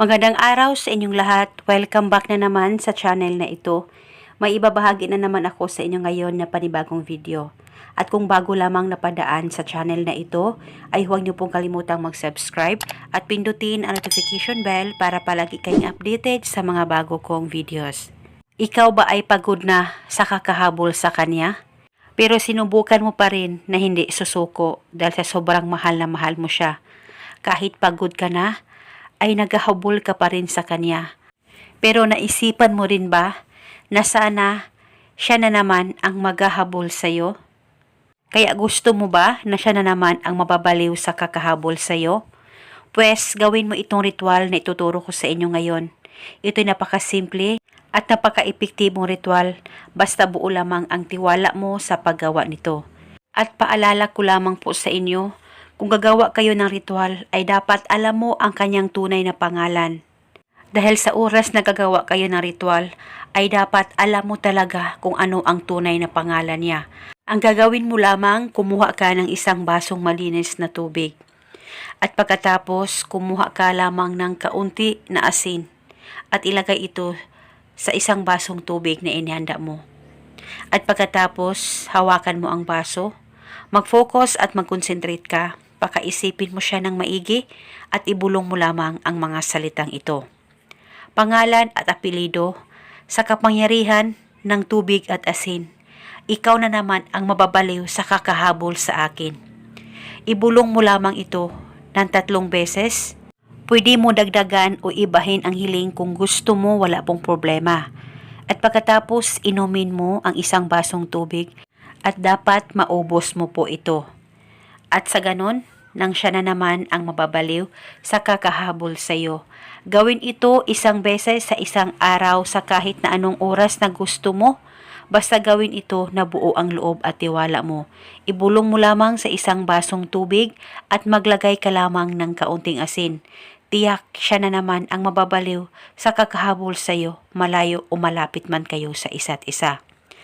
Magandang araw sa inyong lahat. Welcome back na naman sa channel na ito. May ibabahagi na naman ako sa inyo ngayon na panibagong video. At kung bago lamang napadaan sa channel na ito, ay huwag niyo pong kalimutang mag-subscribe at pindutin ang notification bell para palagi kayong updated sa mga bago kong videos. Ikaw ba ay pagod na sa kakahabol sa kanya? Pero sinubukan mo pa rin na hindi susuko dahil sa sobrang mahal na mahal mo siya. Kahit pagod ka na, ay naghahabol ka pa rin sa kanya. Pero naisipan mo rin ba na sana siya na naman ang maghahabol sa'yo? Kaya gusto mo ba na siya na naman ang mababaliw sa kakahabol sa'yo? Pwes, gawin mo itong ritual na ituturo ko sa inyo ngayon. Ito'y napakasimple at napaka-epektibong ritual basta buo lamang ang tiwala mo sa paggawa nito. At paalala ko lamang po sa inyo, kung gagawa kayo ng ritual ay dapat alam mo ang kanyang tunay na pangalan. Dahil sa oras na gagawa kayo ng ritual, ay dapat alam mo talaga kung ano ang tunay na pangalan niya. Ang gagawin mo lamang, kumuha ka ng isang basong malinis na tubig. At pagkatapos, kumuha ka lamang ng kaunti na asin at ilagay ito sa isang basong tubig na inihanda mo. At pagkatapos, hawakan mo ang baso, mag-focus at mag-concentrate ka, pakaisipin mo siya ng maigi at ibulong mo lamang ang mga salitang ito. Pangalan at apelido, sa kapangyarihan ng tubig at asin, ikaw na naman ang mababaliw sa kakahabol sa akin. Ibulong mo lamang ito ng tatlong beses. Pwede mo dagdagan o ibahin ang hiling kung gusto mo wala pong problema. At pagkatapos inumin mo ang isang basong tubig at dapat maubos mo po ito. At sa ganon, nang siya na naman ang mababaliw sa kakahabol sa iyo. Gawin ito isang beses sa isang araw sa kahit na anong oras na gusto mo. Basta gawin ito na buo ang loob at tiwala mo. Ibulong mo lamang sa isang basong tubig at maglagay ka lamang ng kaunting asin. Tiyak siya na naman ang mababaliw sa kakahabol sa iyo, malayo o malapit man kayo sa isa't isa.